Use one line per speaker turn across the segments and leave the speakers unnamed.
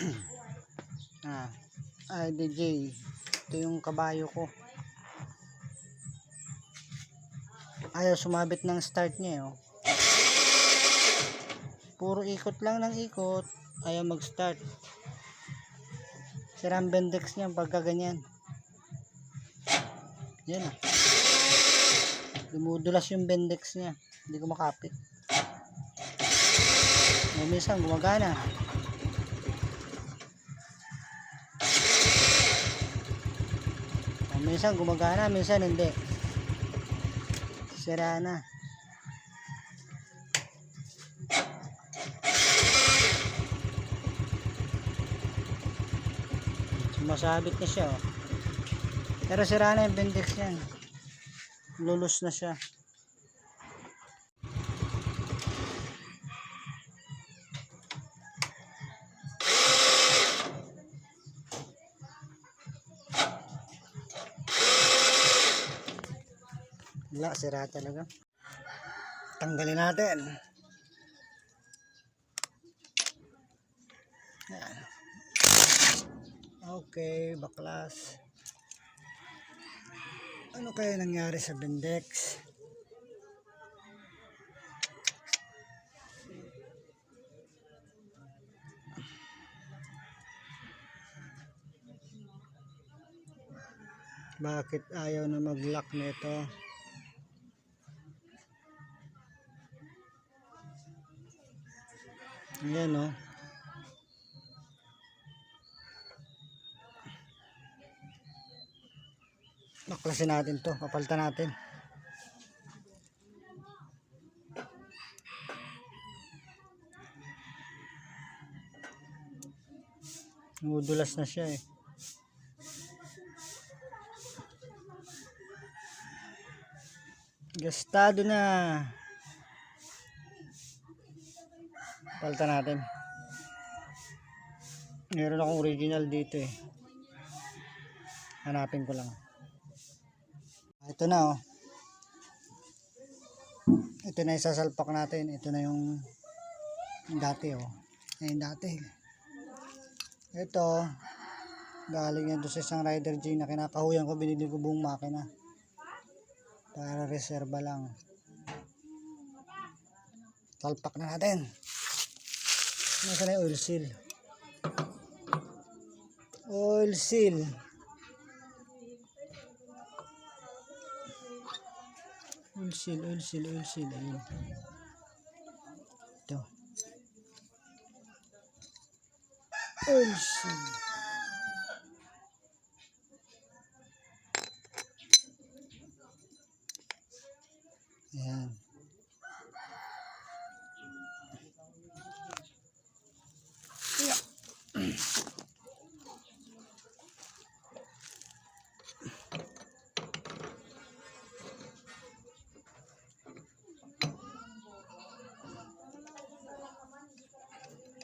ah, ay DJ. Ito yung kabayo ko. Ayaw sumabit ng start niya, eh, oh. Puro ikot lang ng ikot. Ayaw mag-start. Sira ang bendex niya pagka ganyan. Yan ah. Dumudulas yung bendex niya. Hindi ko makapit. May minsan gumagana. Minsan gumagana, minsan hindi. Sira na. Sumasabit na siya oh. Pero sira na yung bendex yan. Lulus na siya. Wala, sira talaga. Tanggalin natin. Yan. Okay, baklas. Ano kaya nangyari sa Bendex? Bakit ayaw na mag-lock nito? Ayan o. Baklasin natin to. Papalitan natin. Nudulas na siya eh. Gastado na. Palitan natin. Meron akong original dito eh. Hanapin ko lang. Ito na oh. Ito na yung sasalpak natin. Ito na yung dati oh. Ayun dati. Ito. Galing yan doon sa isang rider G na kinakahuyan ko. Binili ko buong makina. Para reserva lang. Salpak na natin. Nasaan na yung oil seal? Oil seal. Oil seal, oil seal, oil seal. Ayun. Ito. Oil seal. Ayan.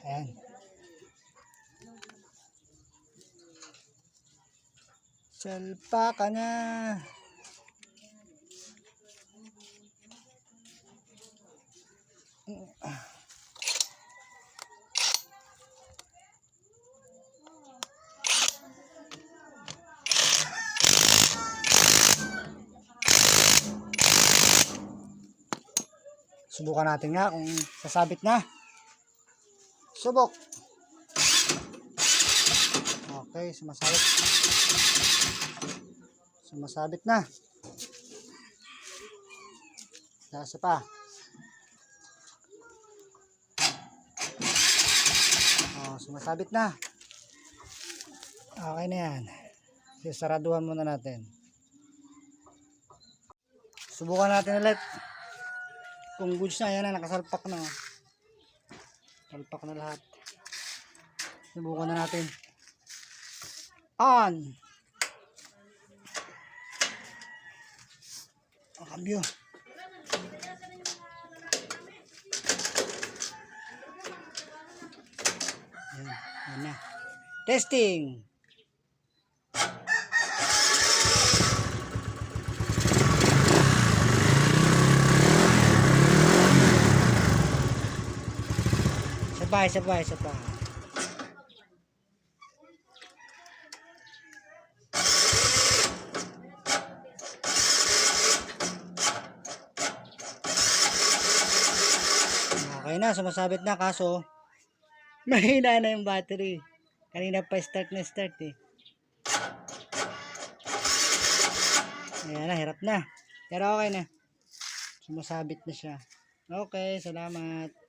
Ayan. Salpa ka na. Subukan natin nga kung sasabit na. Subok. Okay, sumasabit. Sumasabit na. Nasa pa. Oh, sumasabit na. Okay na yan. Sisaraduhan muna natin. Subukan natin ulit. Kung goods na, yan na, nakasalpak na. Oh. Salpak na lahat. Subukan na natin. On! Ang cambio. Yan, yan na. Testing! Isa pa, isa. Okay na, sumasabit na kaso mahina na yung battery. Kanina pa start na start eh. Ayan na, hirap na. Pero okay na. Sumasabit na siya. Okay, salamat.